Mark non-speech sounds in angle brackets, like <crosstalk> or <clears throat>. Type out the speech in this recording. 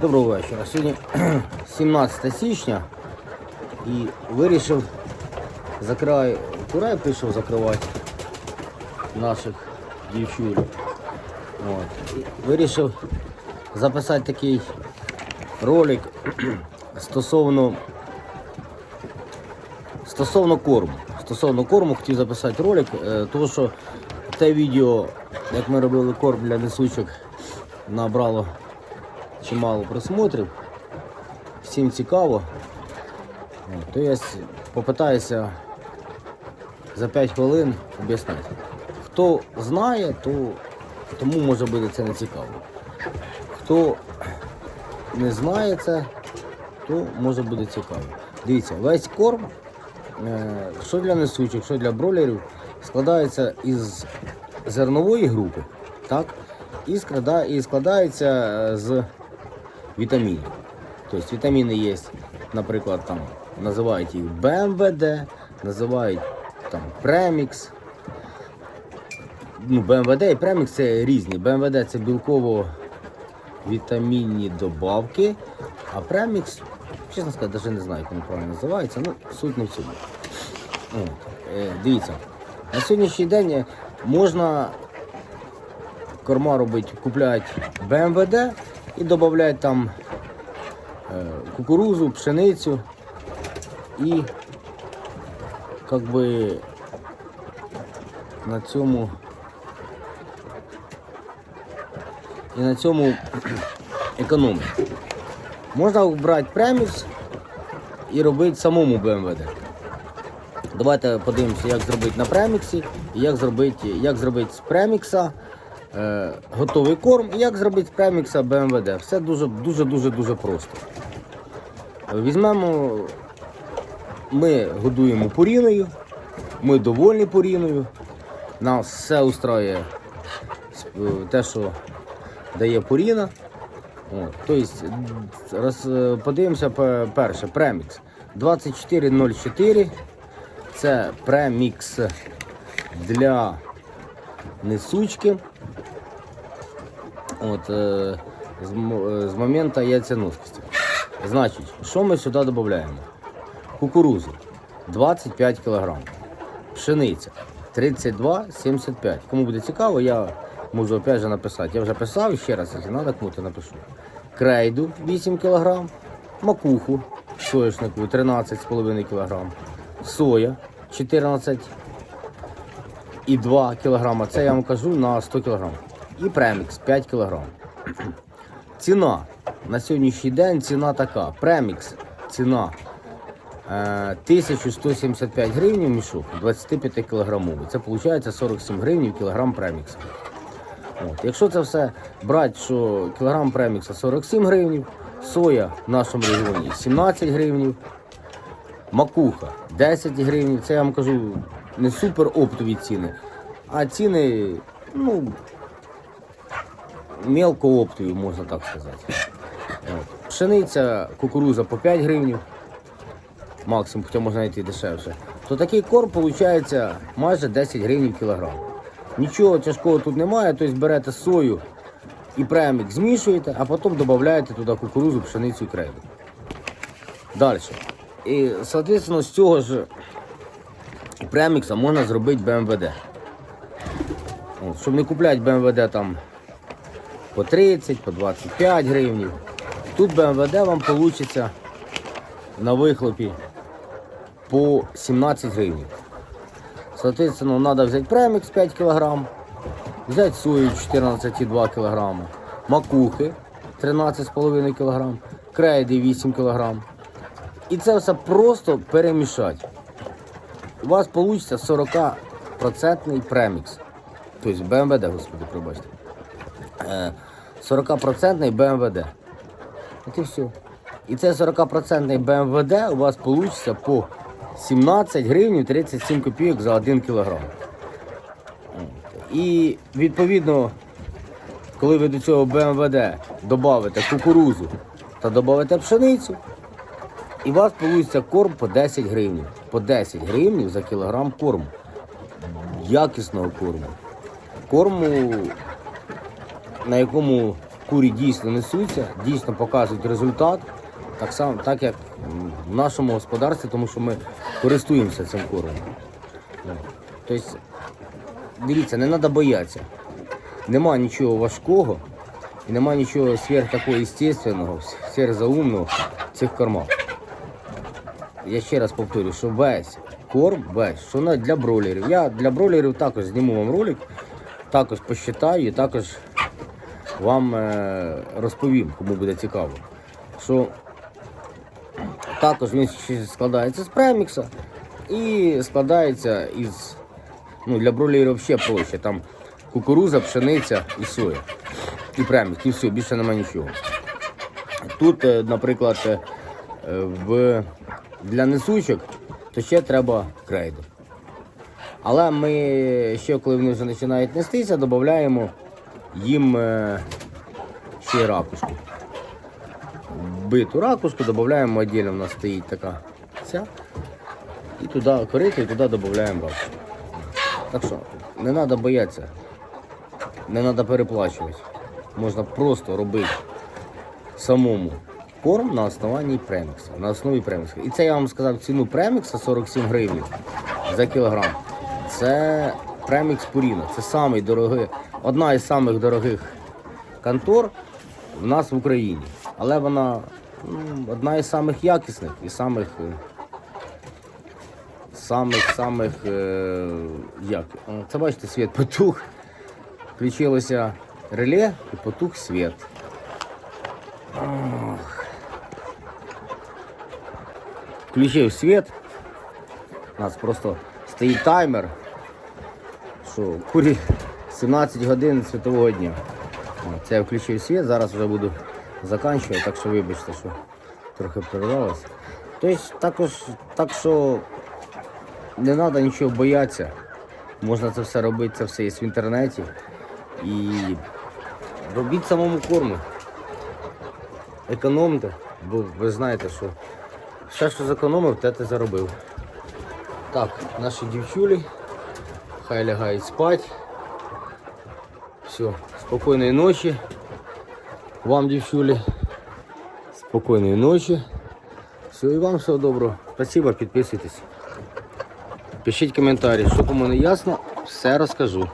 Доброго вечора. Сьогодні <clears throat> 17 січня і вирішив закрай курай прийшов закривати наших. І вирішив записати такий ролик <clears throat> стосовно стосовно корму. Стосовно корму хотів записати ролик, е, тому що те відео, як ми робили корм для несучок, набрало чимало просмотрів. Всім цікаво. То я попитаюся за 5 хвилин об'яснити. Хто знає, то тому може бути це не цікаво. Хто не знає це, то може бути цікаво. Дивіться, весь корм, е, що для несучих, що для бролерів, складається із зернової групи, так? І складається е, з вітамінів. Тобто вітаміни є, наприклад, там називають їх БМВД, називають там премікс. Ну, БМВД і премікс це різні. БМВД це білково-вітамінні добавки, а премікс, чесно сказати, навіть не знаю, як він правильно називається, ну, суть не в цьому. Е, дивіться, на сьогоднішній день е, можна корма робити, купляють БМВД і додають там е, кукурузу, пшеницю і как би на цьому і на цьому <clears throat> економить. Можна брати премікс і робити самому БМВД. Давайте подивимося, як зробити на преміксі, і як зробити, як зробити з премікса е, готовий корм, і як зробити з премікса БМВД. Все дуже дуже дуже дуже просто. Візьмемо, ми годуємо пуріною, ми довольні пуріною. Нас все устраює те, що дає пуріна. От, тобто, е, подивимося перше, премікс 2404. Це премікс для несучки. От, е, з, е, з моменту яйценоскості. Значить, що ми сюди додаємо? Кукурузу 25 кг. Пшениця 32,75. Кому буде цікаво, я можу опять же написати. Я вже писав ще раз, якщо треба, кому-то напишу. Крейду 8 кг, макуху соняшнику 13,5 кг, соя 14 і 2 кг. Це я вам кажу на 100 кг. І премікс 5 кг. Ціна на сьогоднішній день ціна така. Премікс ціна е, 1175 гривень мішок 25 кілограмовий. Це виходить 47 гривень кілограм премікса. От. Якщо це все брати, що кілограм премікса 47 гривень, соя в нашому регіоні 17 гривень, макуха 10 гривень. Це я вам кажу не супер оптові ціни, а ціни, ну, мелко оптові, можна так сказати. Пшениця, кукуруза по 5 гривень, максимум, хоча можна знайти дешевше. То такий корм виходить майже 10 гривень кілограм. Нічого тяжкого тут немає, тобто берете сою і премік змішуєте, а потім додаєте туди кукурузу, пшеницю і крейду. Далі. І, соответственно, з цього ж премікса можна зробити БМВД. От, щоб не купляти БМВД там по 30, по 25 гривень. Тут БМВД вам вийде на вихлопі по 17 гривень. Соответственно, надо взять премикс 5 кг, взять сою 14,2 кг, макухи 13,5 кг, крейди 8 кг. І це все просто перемішати. У вас вийде 40% премікс. Тобто БМВД, господи, пробачте. Е, 40% БМВД. От і все. І це 40% БМВД у вас вийде по 17 гривень 37 копійок за 1 кілограм. І відповідно, коли ви до цього БМВД додавите кукурузу та додавите пшеницю, і у вас вийде корм по 10 гривень. По 10 гривень за кілограм корму. Якісного корму. Корму, на якому курі дійсно несуться, дійсно показують результат. Так само, так як в нашому господарстві, тому що ми користуємося цим кормом. Тобто, дивіться, не треба боятися. Нема нічого важкого і нема нічого сверх такого естественного, сверхзаумного в цих кормах. Я ще раз повторю, що весь корм, весь, що навіть для бройлерів. Я для бройлерів також зніму вам ролик, також посчитаю і також вам е, розповім, кому буде цікаво. Що також він складається з премікса і складається із ну, для бройлерів взагалі проще. Там кукуруза, пшениця і соя. І премікс, і все, більше немає нічого. Тут, е, наприклад, е, в, для несучок, то ще треба крейду. Але ми ще, коли вони вже починають нестися, додаємо їм е, ще ракушку. Биту ракушку додаємо віддільно, у нас стоїть така ця. І туди корито, і туди додаємо ракушку. Так що, не треба боятися, не треба переплачувати. Можна просто робити самому корм на основанні премікса, на основі премікса. І це я вам сказав ціну премікса 47 гривень за кілограм. Це премікс Пуріна. Це самий одна із самих дорогих контор в нас в Україні. Але вона м, одна із самих якісних і самих. е, Самих самих е, як. Це бачите, світ потух. Включилося реле і потух світ. Включив світ. У нас просто стоїть таймер. Що курі 17 годин світового дня. Це я включив світ, зараз вже буду заканчувати, так що вибачте, що трохи перервалося. Тобто також так що не треба нічого боятися. Можна це все робити, це все є в інтернеті. І робіть самому корму. Економте, бо ви знаєте, що все, що зекономив, те ти заробив. Так, наші дівчулі, хай лягають спать. Все, спокойной ночі. Вам, дівчулі, спокійної ночі. Все, і вам всього доброго. Спасибо, підписуйтесь. Пишіть коментарі, що кому не ясно, все розкажу.